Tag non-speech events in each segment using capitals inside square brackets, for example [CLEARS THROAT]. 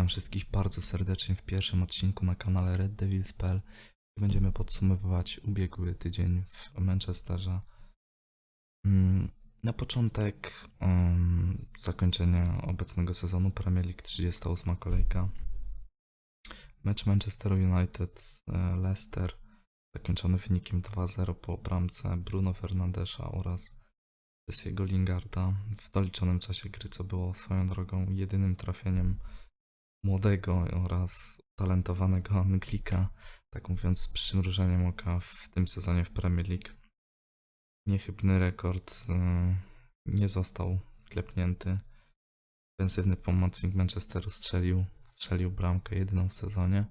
Witam wszystkich bardzo serdecznie w pierwszym odcinku na kanale Red Devils.pl. Będziemy podsumowywać ubiegły tydzień w Manchesterze. Mm, Na początek um, zakończenia obecnego sezonu Premier League 38 kolejka. Mecz Manchester United e, Leicester zakończony wynikiem 2-0 po bramce Bruno Fernandesza oraz Jesse'ego Lingarda w doliczonym czasie gry, co było swoją drogą jedynym trafieniem młodego oraz talentowanego Anglika, tak mówiąc z przymrużeniem oka w tym sezonie w Premier League. Niechybny rekord y, nie został klepnięty. Ofensywny pomocnik Manchesteru strzelił, strzelił bramkę jedyną w sezonie,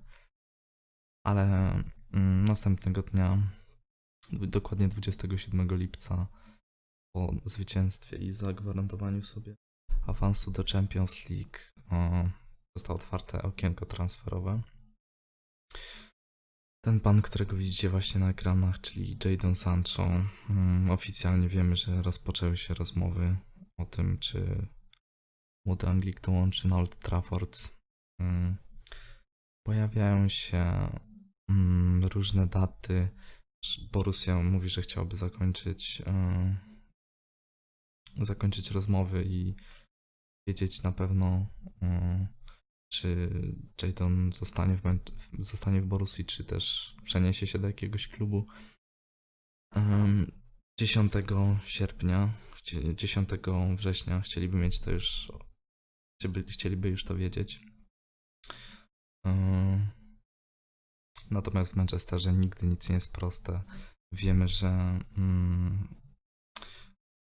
ale mm, następnego dnia, dokładnie 27 lipca, po zwycięstwie i zagwarantowaniu sobie awansu do Champions League, zostało otwarte okienko transferowe. Ten pan, którego widzicie właśnie na ekranach, czyli Jadon Sancho, mm, oficjalnie wiemy, że rozpoczęły się rozmowy o tym, czy młody Anglik dołączy na Old Trafford. Mm, Pojawiają się mm, różne daty. Borussia mówi, że chciałaby zakończyć y, zakończyć rozmowy i wiedzieć na pewno y, czy Jadon zostanie w, zostanie w Borussii, czy też przeniesie się do jakiegoś klubu. Em, 10 sierpnia, chcie- 10 września chcieliby mieć to już, chcieliby, już to wiedzieć. Natomiast w Manchesterze nigdy nic nie jest proste. Wiemy, że mm,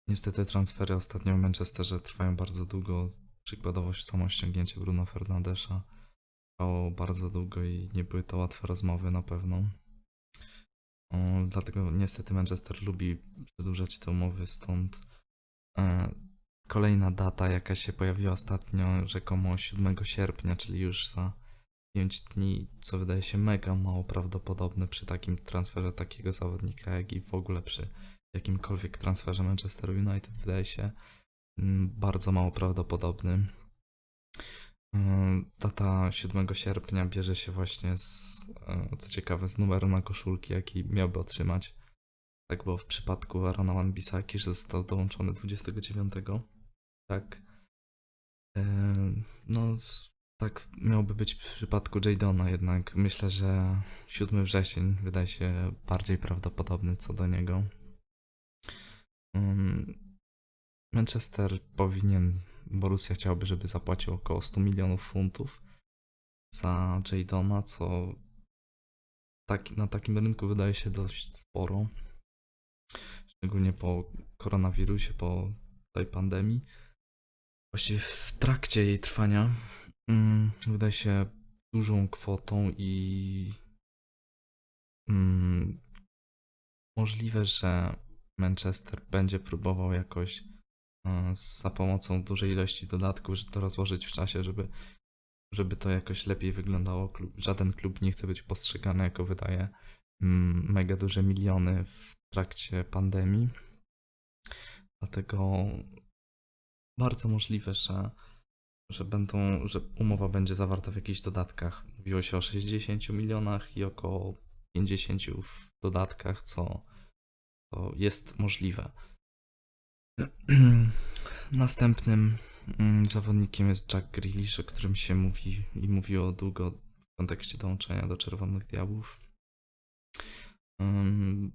niestety transfery ostatnio w Manchesterze trwają bardzo długo. Przykładowo samo ściągnięcie Bruno Fernandesza trwało bardzo długo i nie były to łatwe rozmowy na pewno. Dlatego niestety Manchester lubi przedłużać te umowy, stąd e, kolejna data, jaka się pojawiła ostatnio, rzekomo 7 sierpnia, czyli już za 5 dni, co wydaje się mega mało prawdopodobne przy takim transferze takiego zawodnika, jak i w ogóle przy jakimkolwiek transferze Manchester United, wydaje się bardzo mało prawdopodobny. Yy, Data 7 sierpnia bierze się właśnie z, yy, co ciekawe, z numeru na koszulki, jaki miałby otrzymać. Tak było w przypadku Arona Wan-Bissaki, że został dołączony 29. Tak. Yy, No, tak miałoby być w przypadku Jadona, jednak myślę, że 7 wrzesień wydaje się bardziej prawdopodobny co do niego. Ym, Manchester powinien, Borussia chciałaby, żeby zapłacił około 100 milionów funtów za Jadona, co tak, na takim rynku wydaje się dość sporo. Szczególnie po koronawirusie, po tej pandemii. Właściwie w trakcie jej trwania mm, wydaje się dużą kwotą i mm, możliwe, że Manchester będzie próbował jakoś za pomocą dużej ilości dodatków, że to rozłożyć w czasie, żeby, żeby to jakoś lepiej wyglądało. Klub, żaden klub nie chce być postrzegany jako wydaje mm, mega duże miliony w trakcie pandemii. Dlatego bardzo możliwe, że, że będą, że umowa będzie zawarta w jakichś dodatkach. Mówiło się o 60 milionach i około 50 w dodatkach, co, co jest możliwe. [CLEARS THROAT] Następnym mm, zawodnikiem jest Jack Grealish, o którym się mówi i mówiło długo w kontekście dołączenia do Czerwonych Diabłów. Ym,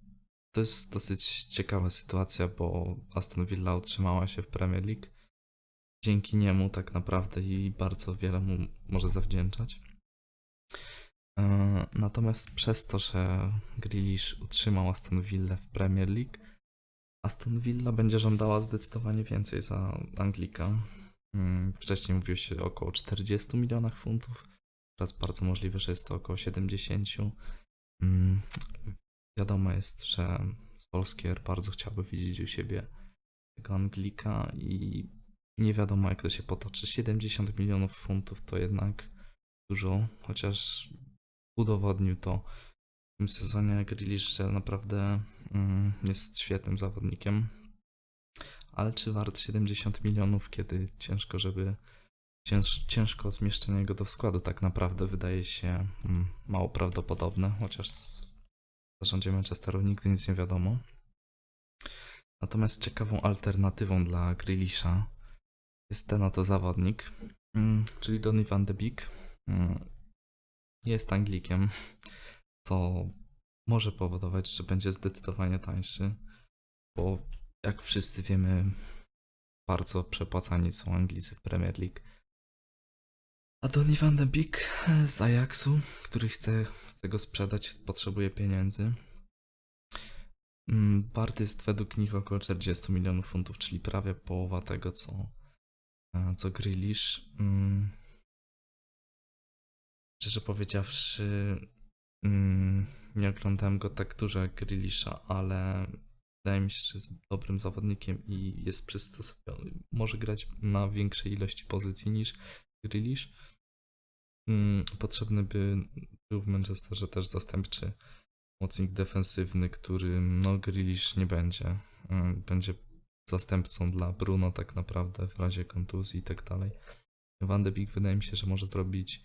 To jest dosyć ciekawa sytuacja, bo Aston Villa utrzymała się w Premier League. Dzięki niemu tak naprawdę i bardzo wiele mu może zawdzięczać. Yy, Natomiast przez to, że Grealish utrzymał Aston Villa w Premier League, Aston Villa będzie żądała zdecydowanie więcej za Anglika. Mm, Wcześniej mówiło się około 40 milionach funtów. Teraz bardzo możliwe, że jest to około 70. Mm, Wiadomo jest, że Solskjaer bardzo chciałby widzieć u siebie tego Anglika i nie wiadomo jak to się potoczy. 70 milionów funtów to jednak dużo, chociaż udowodnił to w tym sezonie Grealish, że naprawdę jest świetnym zawodnikiem. Ale czy wart 70 milionów, kiedy ciężko, żeby cięż, ciężko zmieszczenie go do składu tak naprawdę wydaje się mm, mało prawdopodobne, chociaż w zarządzie Manchesteru nigdy nic nie wiadomo. Natomiast ciekawą alternatywą dla Grealisha jest ten oto zawodnik, mm, czyli Donny van de Beek. Mm, Jest Anglikiem, co może powodować, że będzie zdecydowanie tańszy, bo jak wszyscy wiemy, bardzo przepłacani są Anglicy w Premier League. A Donny van de Beek z Ajaxu, który chce, chce go sprzedać, potrzebuje pieniędzy. Mm, Wart jest według nich około 40 milionów funtów, czyli prawie połowa tego, co, e, co Grealish. Mm. Szczerze powiedziawszy, mm, nie oglądałem go tak dużo jak Grealisha, ale wydaje mi się, że jest dobrym zawodnikiem i jest przystosowany. Może grać na większej ilości pozycji niż Grealish. Mm, Potrzebny by był w Manchesterze też zastępczy mocnik defensywny, którym no Grealish nie będzie. Mm, Będzie zastępcą dla Bruno tak naprawdę w razie kontuzji i tak dalej. Van de Beek wydaje mi się, że może zrobić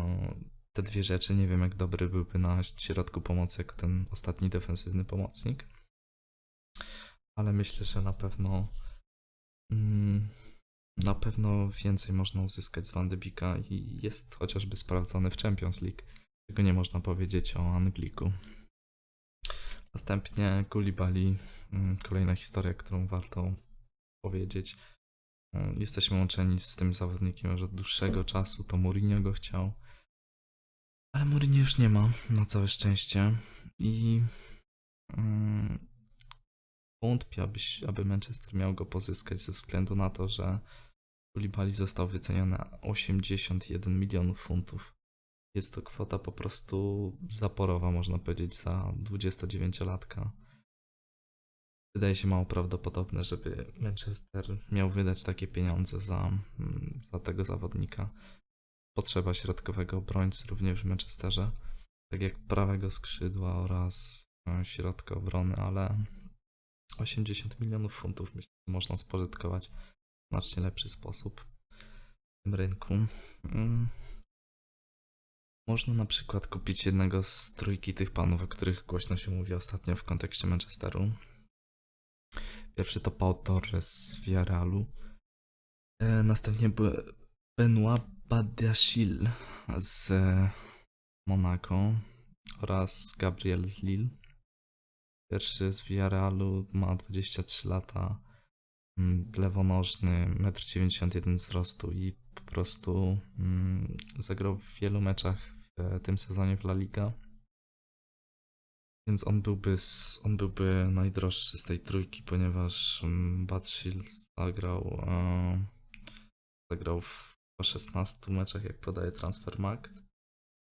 o, te dwie rzeczy. Nie wiem jak dobry byłby na środku pomocy jako ten ostatni defensywny pomocnik. Ale myślę, że na pewno mm, na pewno więcej można uzyskać z Van de Beeka i jest chociażby sprawdzony w Champions League. Tego nie można powiedzieć o Angliku. Następnie Koulibaly, mm, kolejna historia, którą warto powiedzieć. Mm, Jesteśmy łączeni z tym zawodnikiem już od dłuższego czasu, to Mourinho go chciał. Ale Mourinho już nie ma, na całe szczęście. I mm, wątpię, aby, aby Manchester miał go pozyskać ze względu na to, że Koulibaly został wyceniony na 81 milionów funtów. Jest to kwota po prostu zaporowa, można powiedzieć, za 29-latka. Wydaje się mało prawdopodobne, żeby Manchester miał wydać takie pieniądze za, mm, za tego zawodnika. Potrzeba środkowego obrońcy również w Manchesterze, tak jak prawego skrzydła oraz e, środka obrony, ale 80 milionów funtów myślę, że można spożytkować w znacznie lepszy sposób w tym rynku. Mm. Można na przykład kupić jednego z trójki tych panów, o których głośno się mówi ostatnio w kontekście Manchesteru. Pierwszy to Pau Torres z Villarrealu. E, następnie Be- Benoit Badiashile z Monaco oraz Gabriel z Lille. Pierwszy z Villarrealu ma 23 lata, mm, lewonożny, 1,91 m wzrostu i po prostu mm, zagrał w wielu meczach w tym sezonie w La Liga. Więc on byłby, on byłby najdroższy z tej trójki, ponieważ mm, Bad Shields zagrał, e, zagrał w chyba 16 meczach, jak podaje Transfermarkt.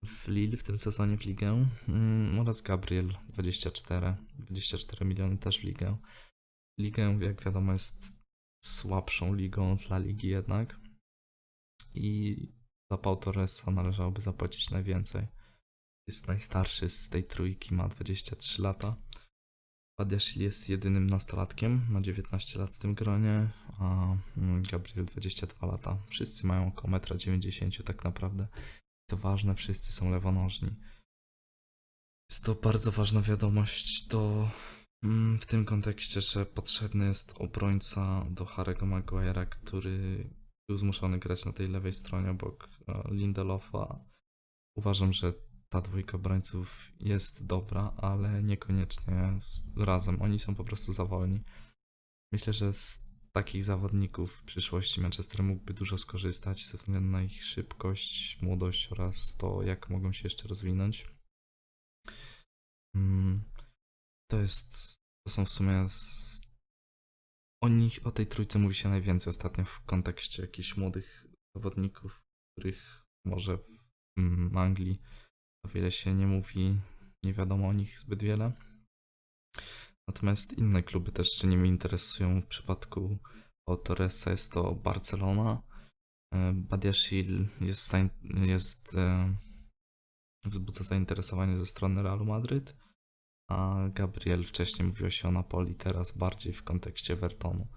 W Lille w tym sezonie w ligę mm, oraz Gabriel 24, 24 miliony też w ligę. Ligę, jak wiadomo, jest słabszą ligą dla ligi jednak i za Pau Torresa należałoby zapłacić najwięcej. Jest najstarszy z tej trójki, ma 23 lata. Badiashil jest jedynym nastolatkiem, ma 19 lat w tym gronie, a mm, Gabriel 22 lata. Wszyscy mają około 1,90 m tak naprawdę. Co ważne, wszyscy są lewonożni. Jest to bardzo ważna wiadomość do, mm, w tym kontekście, że potrzebny jest obrońca do Harry'ego Maguire'a, który był zmuszony grać na tej lewej stronie obok e, Lindelofa. Uważam, że ta dwójka obrońców jest dobra, ale niekoniecznie razem. Oni są po prostu za wolni. Myślę, że z takich zawodników w przyszłości Manchester mógłby dużo skorzystać ze względu na ich szybkość, młodość oraz to, jak mogą się jeszcze rozwinąć. Mm, To jest, to są w sumie z... o nich, o tej trójce mówi się najwięcej ostatnio w kontekście jakichś młodych zawodników, których może w mm, Anglii o wiele się nie mówi, nie wiadomo o nich zbyt wiele. Natomiast inne kluby też się nimi interesują. W przypadku o Torresa jest to Barcelona. E, Badiashil jest, jest e, wzbudza zainteresowanie ze strony Realu Madryt, a Gabriel wcześniej mówiło się o Napoli, teraz bardziej w kontekście Evertonu.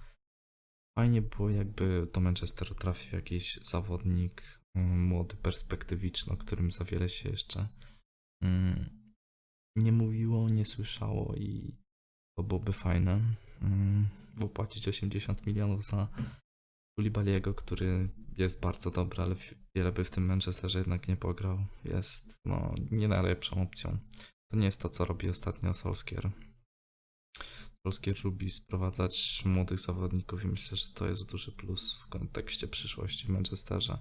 Fajnie było, jakby do Manchesteru trafił jakiś zawodnik młody, perspektywiczny, o którym za wiele się jeszcze mm, nie mówiło, nie słyszało i to byłoby fajne. Mm, Bo płacić 80 milionów za Kulibaliego, który jest bardzo dobry, ale wiele by w tym Manchesterze jednak nie pograł, jest no, nie najlepszą opcją. To nie jest to, co robi ostatnio Solskjaer. Solskjaer lubi sprowadzać młodych zawodników i myślę, że to jest duży plus w kontekście przyszłości w Manchesterze.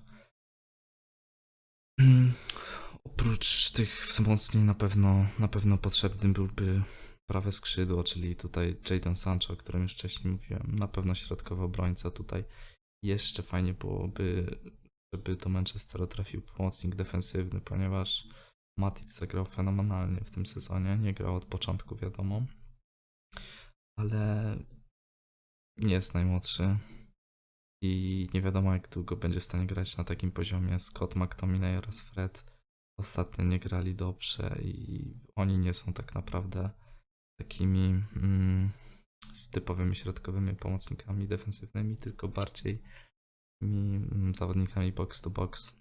[CLEARS THROAT] Oprócz tych wzmocnień na pewno, na pewno potrzebny byłby prawe skrzydło, czyli tutaj Jadon Sancho, o którym już wcześniej mówiłem. Na pewno środkowy obrońca tutaj. Jeszcze fajnie byłoby, żeby do Manchesteru trafił pomocnik defensywny, ponieważ Matic zagrał fenomenalnie w tym sezonie. Nie grał od początku, wiadomo. Ale nie jest najmłodszy. I nie wiadomo, jak długo będzie w stanie grać na takim poziomie. Scott McTominay oraz Fred ostatnio nie grali dobrze i oni nie są tak naprawdę takimi mm, typowymi środkowymi pomocnikami defensywnymi, tylko bardziej mm, zawodnikami box to box,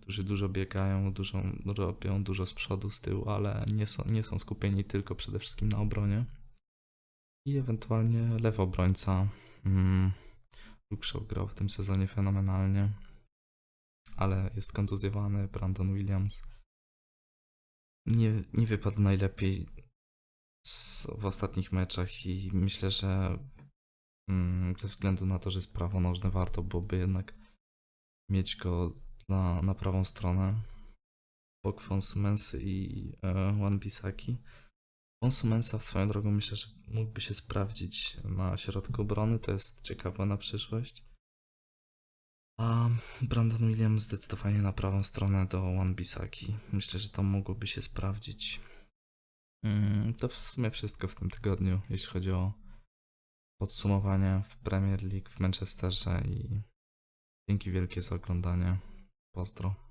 którzy dużo biegają, dużo robią, dużo z przodu, z tyłu, ale nie są, nie są skupieni tylko przede wszystkim na obronie. I ewentualnie lewy obrońca. Mm, Luke grał w tym sezonie fenomenalnie, ale jest kontuzjowany. Brandon Williams nie, nie wypadł najlepiej z, w ostatnich meczach i myślę, że mm, ze względu na to, że jest prawonożny, warto byłoby jednak mieć go na, na prawą stronę. Bok Fonsumensy i e, Wan Bisaki. Konsumensa w swoją drogą myślę, że mógłby się sprawdzić na środku obrony, to jest ciekawe na przyszłość. A Brandon Williams zdecydowanie na prawą stronę do Wan Bisaki. Myślę, że to mogłoby się sprawdzić. Mm, To w sumie wszystko w tym tygodniu, jeśli chodzi o podsumowanie w Premier League w Manchesterze i dzięki wielkie za oglądanie. Pozdro.